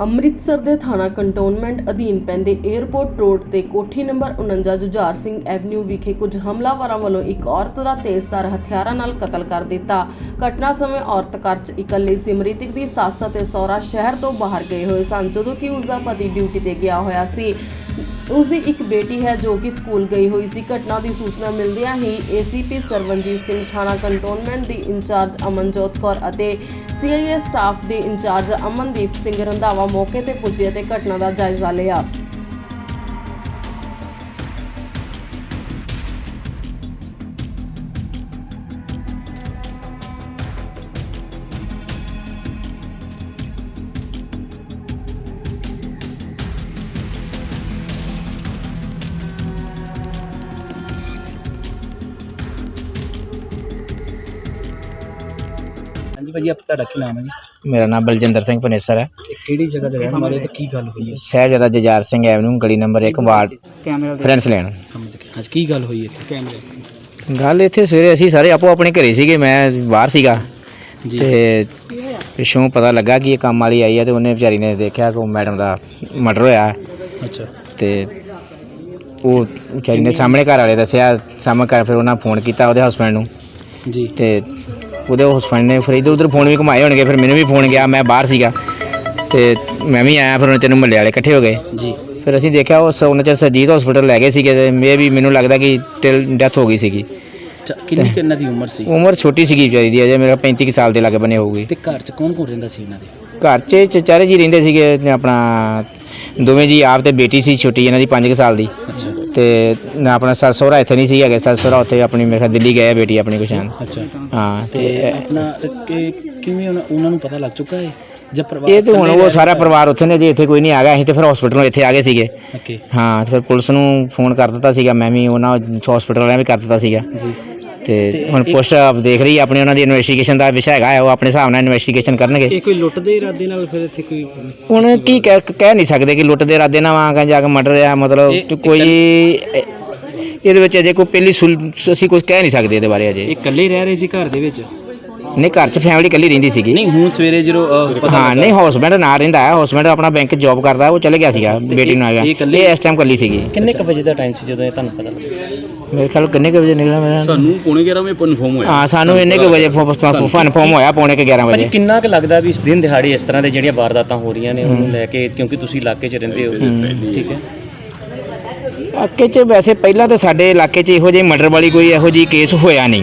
ਅੰਮ੍ਰਿਤਸਰ ਦੇ ਥਾਣਾ ਕੰਟੋਨਮੈਂਟ ਅਧੀਨ ਪੈਂਦੇ 에ਅਰਪੋਰਟ ਰੋਡ ਤੇ ਕੋਠੀ ਨੰਬਰ 49 ਜੁਝਾਰ ਸਿੰਘ ਐਵਨਿਊ ਵਿਖੇ ਕੁਝ ਹਮਲਾਵਰਾਂ ਵੱਲੋਂ ਇੱਕ ਔਰਤ ਦਾ ਤੇਜ਼ਧਾਰ ਹਥਿਆਰਾਂ ਨਾਲ ਕਤਲ ਕਰ ਦਿੱਤਾ। ਘਟਨਾ ਸਮੇਂ ਔਰਤ ਘਰ 'ਚ ਇਕੱਲੀ ਸੀ। ਮ੍ਰਿਤਕ ਦੀ ਸੱਸ ਅਤੇ ਸਹੁਰਾ ਸ਼ਹਿਰ ਤੋਂ ਬਾਹਰ ਗਏ ਹੋਏ ਸਨ, ਜਦੋਂ ਕਿ ਉਸ ਦਾ ਪਤੀ ਡਿਊਟੀ ਤੇ ਗਿਆ ਹੋਇਆ ਸੀ। ਉਸ ਦੀ ਇੱਕ ਬੇਟੀ ਹੈ ਜੋ ਕਿ ਸਕੂਲ ਗਈ ਹੋਈ ਸੀ। ਘਟਨਾ ਦੀ ਸੂਚਨਾ ਮਿਲਦਿਆਂ ਹੀ ਏਸੀਪੀ ਸਰਵਨਜੀਤ ਸਿੰਘ ਥਾਣਾ ਕੰਟੋਨਮੈਂਟ ਦੀ ਇੰਚਾਰਜ ਅਮਨਜੋਤ ਕੌਰ ਅਤੇ ਸੀਆਈਏ ਸਟਾਫ ਦੇ ਇੰਚਾਰਜ ਅਮਨਦੀਪ ਸਿੰਘ ਰੰਧਾਵਾ ਮੌਕੇ ਤੇ ਪੁੱਜੇ ਅਤੇ ਘਟਨਾ ਦਾ ਜਾਇਜ਼ਾ ਲਿਆ। ਹਾਂਜੀ ਭਾਜੀ ਆਪ ਤੁਹਾਡਾ ਕੀ ਨਾਮ ਹੈ ਜੀ? ਮੇਰਾ ਨਾਮ ਬਲਜਿੰਦਰ ਸਿੰਘ ਪਨੇਸਰ ਹੈ। ਕਿਹੜੀ ਜਗ੍ਹਾ ਤੇ ਰਹਿਣ ਵਾਲੇ ਤੇ ਕੀ ਗੱਲ ਹੋਈ ਹੈ? ਸ਼ਹਿਜਾਦਾ ਜਜਾਰ ਸਿੰਘ ਐਵਨਿਊ ਗਲੀ ਨੰਬਰ 1 ਵਾਰਡ ਕੈਮਰਾ ਫਰੈਂਸ ਲੈਣ। ਸਮਝ ਗਿਆ ਅੱਜ ਕੀ ਗੱਲ ਹੋਈ ਇੱਥੇ? ਕੈਮਰੇ ਗੱਲ ਇੱਥੇ ਸਵੇਰੇ ਅਸੀਂ ਸਾਰੇ ਆਪੋ ਆਪਣੇ ਘਰੇ ਸੀਗੇ ਮੈਂ ਬਾਹਰ ਸੀਗਾ। ਜੀ। ਤੇ ਪਿੱਛੋਂ ਪਤਾ ਲੱਗਾ ਕਿ ਇਹ ਕੰਮ ਵਾਲੀ ਆਈ ਹੈ ਤੇ ਉਹਨੇ ਵਿਚਾਰੀ ਨੇ ਦੇਖਿਆ ਕਿ ਉਹ ਮੈਡਮ ਦਾ ਮਰਡਰ ਹੋਇਆ। ਹੈ ਅੱਛਾ। ਤੇ ਉਹ ਵਿਚਾਰੀ ਨੇ ਸਾਹਮਣੇ ਘਰ ਵਾਲੇ ਦੱਸਿਆ ਸਾਹਮਣੇ ਘਰ ਫਿਰ ਉਹਨਾਂ ਫੋਨ ਕੀਤਾ ਉਹਦੇ ਹਸਬੰਡ ਨੂੰ। ਜੀ। ਤੇ ਉਹਦੇ ਹਸਬੰਡ ਨੇ ਫਿਰ ਇੱਧਰ ਉੱਧਰ ਫੋਨ ਵੀ ਘੁਮਾਏ ਹੋਣਗੇ ਫਿਰ ਮੈਨੂੰ ਵੀ ਫੋਨ ਗਿਆ ਮੈਂ ਬਾਹਰ ਸੀਗਾ ਤੇ ਮੈਂ ਵੀ ਆਇਆ ਫਿਰ ਉਹਨਾਂ ਚੰਨ ਮੱਲੇ ਵਾਲੇ ਇਕੱਠੇ ਹੋ ਗਏ। ਜੀ। ਫਿਰ ਅਸੀਂ ਦੇਖਿਆ ਉਸ ਉਹਨਾਂ ਚ ਸਰਜੀਤ ਹਸਪੀਟਲ ਲੈ ਗਏ ਸੀਗੇ ਤੇ ਮੇ ਵੀ ਮੈਨੂੰ ਲੱਗਦਾ ਕਿ ਟਿਲ ਡੈਥ ਹੋ ਗਈ ਸੀਗੀ। ਅੱਛਾ, ਕਿੰਨੀ ਕਿੰਨਾ ਦੀ ਉਮਰ ਸੀ? ਉਮਰ ਛੋਟੀ ਸੀਗੀ ਵਿਚਾਰੀ ਦੀ ਅਜੇ ਮੇਰਾ 35 ਕੁ ਸਾਲ ਦੇ ਲੱਗੇ ਬਣੇ ਹੋਊਗੀ। ਤੇ ਘਰ 'ਚ ਕੌਣ ਕੌਣ ਰਹਿੰਦਾ ਸੀ ਇਹਨਾਂ ਦੇ? ਘਰ 'ਚ ਚਚਾਰੇ ਜੀ ਰਹਿੰਦੇ ਸੀਗੇ ਤੇ ਆਪਣਾ ਦੋਵੇਂ ਜੀ ਆਪ ਤੇ ਬੇਟੀ ਸੀ ਛੋਟੀ ਇਹਨਾਂ ਦੀ 5 ਸਾਲ ਦੀ। ਅੱਛਾ। ਤੇ ਨਾ ਆਪਣਾ ਸੱਸ ਸਹੁਰਾ ਇੱਥੇ ਨਹੀਂ ਸੀ ਹੈਗੇ ਸੱਸ ਸਹੁਰਾ ਉੱਥੇ ਆਪਣੀ ਮੇਰੇ ਖਿਆਲ ਦਿੱਲੀ ਗਏ ਆ ਬੇਟੀ ਆਪਣੀ ਕੁਸ਼ਾਨ ਅੱਛਾ। ਹਾਂ ਤੇ ਤੇ ਆਪਣਾ ਤੇ ਕਿ- ਕਿਵੇਂ ਉਹਨਾਂ- ਉਹਨਾਂ ਨੂੰ ਪਤਾ ਲੱਗ ਚੁੱਕਾ ਹੈ ਜਾਂ ਪਰਿਵਾਰ ਇਹ ਤੇ ਹੁਣ ਉਹ ਸਾਰਾ ਪਰਿਵਾਰ ਉੱਥੇ ਨੇ ਜੀ ਇੱਥੇ ਕੋਈ ਨਹੀਂ ਆ ਗਿਆ ਅਸੀਂ ਤੇ ਫਿਰ ਹਸਪੀਟਲੋਂ ਇੱਥੇ ਆ ਗਏ ਸੀਗੇ। ਓਕੇ। ਹਾਂ ਤੇ ਫਿਰ ਪੁਲਿਸ ਨੂੰ ਫੋਨ ਕਰ ਦਿੱਤਾ ਸੀਗਾ ਮੈਂ ਵੀ ਉਹਨਾਂ ਹਸਪੀਟਲ ਵਾਲਿਆਂ ਵੀ ਕਰ ਦਿੱਤਾ ਸੀਗਾ। ਜੀ। ਤੇ ਹੁਣ ਪੁਲਿਸ ਆਪ ਦੇਖ ਰਹੀ ਹੈ ਆਪਣੀ ਉਹਨਾਂ ਦੀ ਇਨਵੈਸਟੀਗੇਸ਼ਨ ਦਾ ਵਿਸ਼ਾ ਹੈਗਾ ਹੈ, ਉਹ ਆਪਣੇ ਹਿਸਾਬ ਨਾਲ ਇਨਵੈਸਟੀਗੇਸ਼ਨ ਕਰਨਗੇ। ਇਹ ਕੋਈ ਲੁੱਟ ਦੇ ਇਰਾਦੇ ਨਾਲ ਫਿਰ ਇੱਥੇ ਕੋਈ ਹੁਣ ਕੀ ਕਹਿ ਕਹਿ ਨਹੀਂ ਸਕਦੇ ਕਿ ਲੁੱਟ ਦੇ ਇਰਾਦੇ ਨਾਲ ਵਾਂਗਾ ਜਾ ਕੇ ਮਰਡਰ ਆ ਮਤਲਬ ਕੋਈ ਇਹ- ਇਹਦੇ ਵਿੱਚ ਅਜੇ ਕੋਈ ਪਹਿਲੀ ਸੁਲ- ਅਸੀਂ ਕੁਝ ਕਹਿ ਨਹੀਂ ਸਕਦੇ ਇਹਦੇ ਬਾਰੇ ਅਜੇ। ਇਹ ਇਕੱਲੇ ਰਹਿ ਰਹੇ ਸੀ ਘਰ ਦੇ ਵਿੱਚ? ਨਹੀਂ ਘਰ 'ਚ ਫੈਮਿਲੀ ਇਕੱਲੀ ਰਹਿੰਦੀ ਸੀਗੀ। ਨਹੀਂ ਹੁਣ ਸਵੇਰੇ ਜਦੋਂ ਪਤਾ ਹਾਂ ਨਹੀਂ ਹਸਬੰਡ ਨਾਲ ਰਹਿੰਦਾ ਹੈ। ਹਸਬੰਡ ਆਪਣਾ ਬੈਂਕ ਜੌਬ ਕਰਦਾ ਉਹ ਚਲੇ ਗਿਆ ਸੀਗਾ ਬੇਟੀ ਨੂੰ ਆ ਗਿਆ ਇਹ ਇਕੱਲੀ- ਇਹ ਇਸ ਟਾਈਮ ਇਕੱਲੀ ਸੀਗੀ। ਕਿੰਨੇ ਕ ਵਜੇ ਦਾ ਟਾਈਮ ਸੀ ਜਦੋਂ ਇਹ ਤੁਹਾਨੂੰ ਪਤਾ ਲੱਗਾ? ਮੇਰੇ ਖਿਆਲ ਕਿੰਨੇ ਕੁ ਵਜੇ ਨਿਕਲਿਆ ਮੇਰਾ? ਸਾਨੂੰ ਪੌਣੇ 11 ਵਜੇ ਕਨਫਰਮ ਹੋਇਆ। ਹਾਂ ਸਾਨੂੰ ਇੰਨੇ ਕੁ ਵਜੇ ਫਨ ਫੋਮ ਹੋਇਆ ਪੌਣੇ ਕੁ 11 ਵਜੇ। ਕਿੰਨਾ ਕੁ ਲੱਗਦਾ ਵੀ ਇਸ ਦਿਨ ਦਿਹਾੜੀ ਇਸ ਤਰ੍ਹਾਂ ਦੇ ਜਿਹੜੀਆਂ ਵਾਰਦਾਤਾਂ ਹੋ ਰਹੀਆਂ ਨੇ ਉਹਨੂੰ ਲੈ ਕੇ ਕਿਉਂਕਿ ਤੁਸੀਂ ਇਲਾਕੇ 'ਚ ਰਹਿੰਦੇ ਹੋ। ਠੀਕ ਹੈ। ਇਲਾਕੇ 'ਚ ਵੈਸੇ ਪਹਿਲਾਂ ਤਾਂ ਸਾਡੇ ਇਲਾਕੇ 'ਚ ਇਹੋ ਜਿਹੀ ਮਰਡਰ ਵਾਲੀ ਕੋਈ ਇਹੋ ਜਿਹੀ ਕੇਸ ਹੋਇਆ ਨਹੀਂ।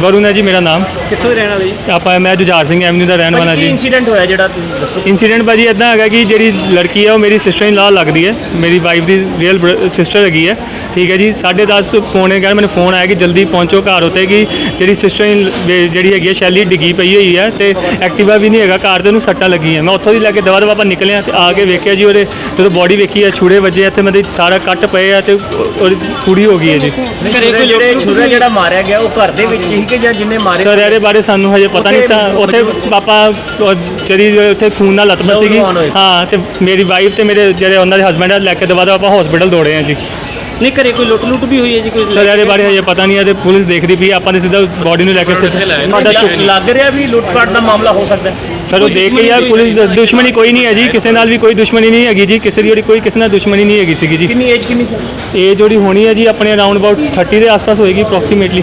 ਵਰੁਣ ਹੈ ਜੀ ਮੇਰਾ ਨਾਮ। ਕਿੱਥੋਂ ਦੇ ਰਹਿਣ ਵਾਲੇ ਜੀ? ਆਪਾਂ ਮੈਂ ਜੁਝਾਰ ਸਿੰਘ ਐਵਨਿਊ ਦਾ ਰਹਿਣ ਵਾਲਾ ਕੀ ਜੀ। ਇਨਸੀਡੈਂਟ ਹੋਇਆ ਜਿਹੜਾ ਤੁਸੀਂ ਦੱਸੋ? ਇਨਸੀਡੈਂਟ ਭਾਜੀ ਇਦਾਂ ਹੈਗਾ ਕਿ ਜਿਹੜੀ ਲੜਕੀ ਹੈ ਉਹ ਮੇਰੀ ਸਿਸਟਰ ਇਨ ਲਾ ਲੱਗਦੀ ਹੈ। ਮੇਰੀ ਵਾਈਫ ਦੀ ਰੀਅਲ ਸਿਸਟਰ ਹੈਗੀ ਹੈ। ਠੀਕ ਹੈ ਜੀ 10:30 ਪੌਣੇ ਘਰ ਮੈਨੂੰ ਫੋਨ ਆਇਆ ਕਿ ਜਲਦੀ ਪਹੁੰਚੋ ਘਰ ਉੱਤੇ ਕਿ ਜਿਹੜੀ ਸਿਸਟਰ ਇਨ ਜਿਹੜੀ ਹੈਗੀ ਹੈ ਸ਼ੈਲੀ ਡਿੱਗੀ ਪਈ ਹੋਈ ਹੈ ਤੇ ਐਕਟਿਵਾ ਵੀ ਨਹੀਂ ਹੈਗਾ ਕਾਰ ਤੇ ਉਹਨੂੰ ਸੱਟਾਂ ਲੱਗੀਆਂ। ਮੈਂ ਉੱਥੋਂ ਦੀ ਲੈ ਕੇ ਦਵਾ ਦਵਾ ਆਪਾਂ ਨਿਕਲਿਆ ਤੇ ਆ ਕੇ ਵੇਖਿਆ ਜੀ ਉਹਦੇ ਜਦੋਂ ਬੋਡੀ ਵੇਖੀ ਹੈ ਛੁਰੇ ਵੱਜੇ ਆ ਤੇ ਮੇਰੇ ਸਾਰਾ ਕੱਟ ਪਏ ਆ ਤੇ ਉਹ- ਉਹਦੀ ਪੂਰੀ ਹੋ ਗਈ ਹੈ ਜੀ। ਘਰੇ ਕੋਈ ਜਿਹੜੇ ਛੁਰਾ ਜਿਹੜਾ ਮਾਰਿਆ ਗਿਆ ਉਹ ਘਰ ਦੇ ਵਿੱਚ ਹੀ ਕਿ ਜਾਂ ਜਿੰਨੇ ਮਾਰੇ ਸਰ ਇਹਦੇ ਬਾਰੇ ਸਾਨੂੰ ਹਜੇ ਪਤਾ ਨਹੀਂ ਸਾ ਉੱਥੇ ਪਾਪਾ ਉਹ ਜਿਹੜੀ ਉੱਥੇ ਖੂਨ ਨਾਲ ਲਤਮ ਸੀਗੀ ਨੌਜਵਾਨ ਹੋਏ। ਹਾਂ ਤੇ ਮੇਰੀ ਵਾਈਫ ਤੇ ਮੇਰੇ ਜਿਹੜੇ ਉਹਨਾਂ ਦੇ ਹਸਬੰਡ ਆ ਲੈ ਕੇ ਦਵਾ ਆਪਾਂ ਹਸਪੀਟਲ ਦੌੜੇ ਆ ਜੀ। ਨਹੀਂ ਘਰੇ ਕੋਈ ਲੁੱਟ ਲੁੱਟ ਵੀ ਹੋਈ ਹੈ ਜੀ ਕੋਈ ਸਰ ਇਹਦੇ ਬਾਰੇ ਹਜੇ ਪਤਾ ਨਹੀਂ ਹੈ ਤੇ ਪੁਲਿਸ ਦੇਖਦੀ ਪਈ ਹੈ, ਆਪਾਂ ਨੇ ਸਿੱਧਾ ਬੋਡੀ ਨੂੰ ਲੈ ਕੇ ਸਿੱਧਾ ਤੁਹਾਡਾ ਚੁੱਕ ਲੱਗ ਰਿਹਾ ਵੀ ਲੁੱਟ ਪਾਟ ਦਾ ਮਾਮਲਾ ਹੋ ਸਕਦਾ ਹੈ? ਸਰ ਉਹ ਦੇਖ ਕੇ ਯਾਰ ਪੁਲਿਸ ਦ- ਦੁਸ਼ਮਣੀ ਕੋਈ ਨਹੀਂ ਹੈ ਜੀ ਕਿਸੇ ਨਾਲ ਵੀ ਕੋਈ ਦੁਸ਼ਮਣੀ ਨਹੀਂ ਹੈਗੀ ਜੀ ਕਿਸੇ ਦੀ ਜਿਹੜੀ ਕੋਈ ਕਿਸੇ ਨਾਲ ਦੁਸ਼ਮਣੀ ਨਹੀਂ ਹੈਗੀ ਸੀਗੀ ਜੀ। ਕਿੰਨੀ ਏਜ ਕਿੰਨੀ ਸੀ? ਇਹ ਜਿਹੜੀ ਹੋਣੀ ਹੈ ਜੀ ਆਪਣੇ ਅਰਾਊਂਡ ਅਬਾਊਟ 30 ਦੇ ਆਸ-ਪਾਸ ਹੋਏਗੀ ਅਪਰੋਕਸੀਮੇਟਲੀ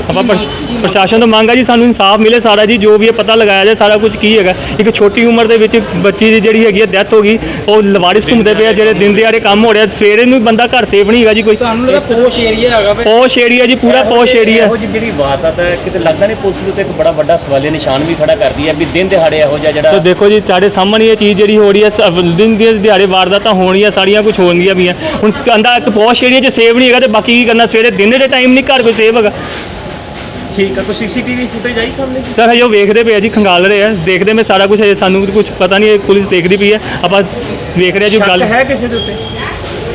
ਆਪਾਂ ਪ੍ਰਸ਼- ਪ੍ਰਸ਼ਾਸਨ ਤੋਂ ਮੰਗ ਹੈ ਜੀ ਸਾਨੂੰ ਇਨਸਾਫ ਮਿਲੇ ਸਾਰਾ ਜੀ ਜੋ ਵੀ ਇਹ ਪਤਾ ਲਗਾਇਆ ਜਾਏ ਸਾਰਾ ਕੁਝ ਕੀ ਹੈਗਾ। ਇੱਕ ਛੋਟੀ ਉਮਰ ਦੇ ਵਿੱਚ ਬੱਚੀ ਦੀ ਜਿਹੜੀ ਹੈਗੀ ਹੈ ਡੈਥ ਹੋ ਗਈ ਉਹ ਲਵਾਰਿਸ ਘੁੰਮਦੇ ਪਏ ਆ ਜਿਹੜੇ ਦਿਨ ਦਿਹਾੜੇ ਕੰਮ ਹੋ ਰਿਹਾ ਸਵੇਰੇ ਨੂੰ ਬੰਦਾ ਘਰ ਸੇਫ ਨਹੀਂ ਹੈਗਾ ਜੀ ਕੋਈ। ਤੁਹਾਨੂੰ ਪੋਸ਼ ਏਰੀਆ ਹੈਗਾ ਵੇ? ਪੋਸ਼ ਏਰੀਆ ਜੀ ਪੂਰਾ ਪੋਸ਼ ਏਰੀਆ ਇਹੋ ਜਿਹੀ ਜਿਹੜੀ ਵਾਰਦਾਤ ਹੈ ਕਿਤੇ ਲੱਗਦਾ ਨਹੀਂ ਪੁਲਿਸ ਦੇ ਉੱਤੇ ਇੱਕ ਬੜਾ ਵੱਡਾ ਸਵਾਲੀਆ ਨਿਸ਼ਾਨ ਵੀ ਖੜਾ ਕਰਦੀ ਹੈ ਵੀ ਦਿਨ ਦਿਹਾੜੇ ਇਹੋ ਜਿਹਾ ਜਿਹੜਾ ਤਾਂ ਦੇਖੋ ਜੀ ਤੁਹਾਡੇ ਸਾਹਮਣੇ ਇਹ ਚੀਜ਼ ਜਿਹੜੀ ਹੋ ਰਹੀ ਹੈ ਸ- ਦਿਨ ਦੇ ਦਿਹਾੜੇ ਵਾਰਦਾਤਾਂ ਹੋਣੀਆਂ ਸਾਰੀਆਂ ਕੁਝ ਹੋਣਗੀਆਂ ਵੀ ਆ। ਹੁਣ ਕਹਿੰਦਾ ਇੱਕ ਪੋਸ਼ ਏਰੀਆ 'ਚ ਸੇਵ ਨਹੀਂ ਹੈਗਾ ਤੇ ਬਾਕੀ ਕੀ ਕਰਨਾ? ਸਵੇਰੇ ਦਿਨ ਦੇ ਟਾਈਮ ਨਹੀਂ ਘਰ ਕੋਈ ਸੇਵ ਹੈਗਾ। ਠੀਕ ਹੈ ਕੋਈ ਸੀਸੀਟੀਵੀ ਫੁਟੇਜ ਆਈ ਸਾਹਮਣੇ ਸਰ ਹਜੇ ਉਹ ਵੇਖਦੇ ਪਏ ਆ ਜੀ ਖੰਗਾਲ ਰਹੇ ਆ। ਦੇਖਦੇ ਮੈਂ ਸਾਰਾ ਕੁਝ ਹਜੇ ਸਾਨੂੰ ਕੁਝ ਪਤਾ ਨਹੀਂ ਪੁਲਿਸ ਦੇਖਦੀ ਪਈ ਹੈ। ਆਪਾਂ ਵੇਖ ਰਹੇ ਆ ਜੋ ਗੱਲ ਸ਼ੱਕ ਹੈ ਕਿਸੇ ਦੇ ਉੱਤੇ?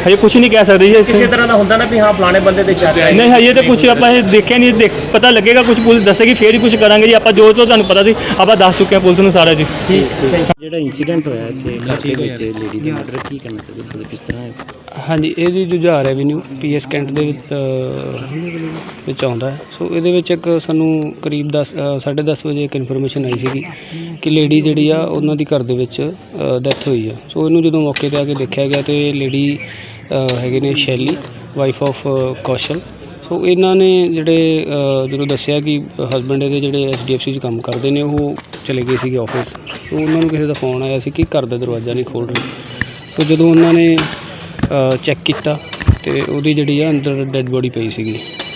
ਹਜੇ ਕੁਝ ਨਹੀਂ ਕਹਿ ਸਕਦੇ ਜੀ ਕਿਸੇ ਤਰ੍ਹਾਂ ਦਾ ਹੁੰਦਾ ਨਾ ਵੀ ਹਾਂ ਫਲਾਣੇ ਬੰਦੇ ਤੇ ਸ਼ੱਕ ਹੈ ਨਹੀਂ ਹਜੇ ਤਾਂ ਕੁਝ ਆਪਾਂ ਇਹ ਦੇਖਿਆ ਨਹੀਂ ਦੇਖ ਪਤਾ ਲੱਗੇਗਾ ਕੁਝ ਪੁਲਿਸ ਦੱਸੇਗੀ ਫੇਰ ਹੀ ਕੁਝ ਕਰਾਂਗੇ ਜੀ। ਆਪਾਂ ਜੋ ਜੋ ਸਾਨੂੰ ਪਤਾ ਸੀ ਆਪਾਂ ਦੱਸ ਚੁੱਕੇ ਹਾਂ ਪੁਲਿਸ ਨੂੰ ਸਾਰਾ ਜੀ। ਜਿਹੜਾ ਇਨਸੀਡੈਂਟ ਹੋਇਆ ਇੱਥੇ ਇਲਾਕੇ ਵਿੱਚ ਲੇਡੀ ਦਾ ਮਰਡਰ ਕੀ ਕਰਨਾ ਚਾਹੀਦਾ ਕਿਸ ਤਰ੍ਹਾਂ ਹੈ? ਹਾਂਜੀ ਇਹ ਜੀ ਜੁਝਾਰ ਐਵੀਨਿਊ ਪੀਐਸ ਕੈਂਟ ਦੇ ਵਿੱਚ ਆਉਂਦਾ ਹੈ। ਸੋ ਇਹਦੇ ਵਿੱਚ ਇੱਕ ਸਾਨੂੰ ਕਰੀਬ 10 10:30 ਵਜੇ ਇੱਕ ਇਨਫੋਰਮੇਸ਼ਨ ਆਈ ਸੀਗੀ ਕਿ ਲੇਡੀ ਜਿਹੜੀ ਆ ਉਹਨਾਂ ਦੀ ਘਰ ਦੇ ਵਿੱਚ ਡੈਥ ਹੋਈ ਆ। ਸੋ ਇਹਨੂੰ ਜਦੋਂ ਮੌਕੇ ਤੇ ਆ ਕੇ ਦੇਖਿਆ ਗਿਆ ਤੇ ਲੇਡੀ ਹੈਗੇ ਨੇ ਸ਼ੈਲੀ ਵਾਈਫ ਆਫ ਕੌਸ਼ਲ। ਸੋ ਇਹਨਾਂ ਨੇ ਜਿਹੜੇ ਜਦੋਂ ਦੱਸਿਆ ਕਿ ਹਸਬੈਂਡ ਇਹਦੇ ਜਿਹੜੇ ਐਚਡੀਐਫਸੀ 'ਚ ਕੰਮ ਕਰਦੇ ਨੇ, ਉਹ ਚਲੇ ਗਏ ਸੀਗੇ ਆਫਿਸ ਸੋ ਉਹਨਾਂ ਨੂੰ ਕਿਸੇ ਦਾ ਫੋਨ ਆਇਆ ਸੀ ਕਿ ਘਰ ਦਾ ਦਰਵਾਜ਼ਾ ਨਹੀਂ ਖੋਲ ਰਹੇ। ਸੋ ਜਦੋਂ ਉਹਨਾਂ ਨੇ ਚੈੱਕ ਕੀਤਾ, ਤੇ ਉਹਦੀ ਜਿਹੜੀ ਆ ਅੰਦਰ ਡੈੱਡ ਬੋਡੀ ਪਈ ਸੀਗੀ।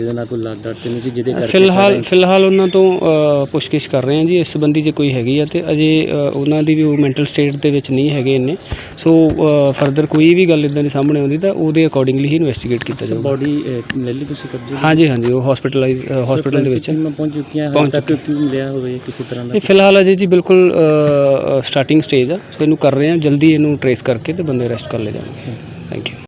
ਦੇ ਨਾਲ ਕੋਈ ਲਾਗ ਡਾਟ ਤੇ ਨਹੀਂ ਸੀ ਜਿਹਦੇ ਕਰਕੇ ਫਿਲਹਾਲ ਫਿਲਹਾਲ ਉਹਨਾਂ ਤੋਂ ਪੁੱਛਗਿੱਛ ਕਰ ਰਹੇ ਹਾਂ ਜੀ ਇਸ ਸੰਬੰਧੀ ਜੇ ਕੋਈ ਹੈਗੀ ਆ ਤੇ ਅਜੇ ਅ, ਉਹਨਾਂ ਦੀ ਵੀ ਉਹ ਮੈਂਟਲ ਸਟੇਟ ਦੇ ਵਿੱਚ ਨਹੀਂ ਹੈਗੇ ਇੰਨੇ। ਸੋ ਫਰਦਰ ਕੋਈ ਵੀ ਗੱਲ ਇਦਾਂ ਦੀ ਸਾਹਮਣੇ ਆਉਂਦੀ ਤਾਂ ਉਹਦੇ ਅਕੋਰਡਿੰਗਲੀ ਹੀ ਇਨਵੈਸਟੀਗੇਟ ਕੀਤਾ ਜਾਊਗਾ। ਬੋਡੀ ਲੈ ਲਈ ਤੁਸੀਂ ਕਬਜ਼ੇ ਵਿੱਚ? ਹਾਂਜੀ ਹਾਂਜੀ ਉਹ ਹਸਪੀਟਲਾਈਜ਼ ਹਸਪੀਟਲ ਦੇ ਵਿੱਚ ਹੈ। ਟੀਮਾਂ ਪਹੁੰਚ ਚੁੱਕੀਆਂ ਹਾਲੇ ਪਹੁੰਚ ਤੱਕ ਕਿਉਂ ਮਿਲਿਆ ਹੋਵੇ ਕਿਸੇ ਤਰ੍ਹਾਂ ਦਾ ਇਹ ਫਿਲਹਾਲ ਅਜੇ ਜੀ ਬਿਲਕੁਲ ਸਟਾਰਟਿੰਗ ਸਟੇਜ ਆ। ਸੋ ਇਹਨੂੰ ਕਰ ਰਹੇ ਹਾਂ ਜਲਦੀ ਇਹਨੂੰ ਟਰੇਸ ਕਰਕੇ ਤੇ ਬੰਦੇ ਅਰੈਸਟ ਕਰ ਲਏ ਜਾਣਗੇ। Thank you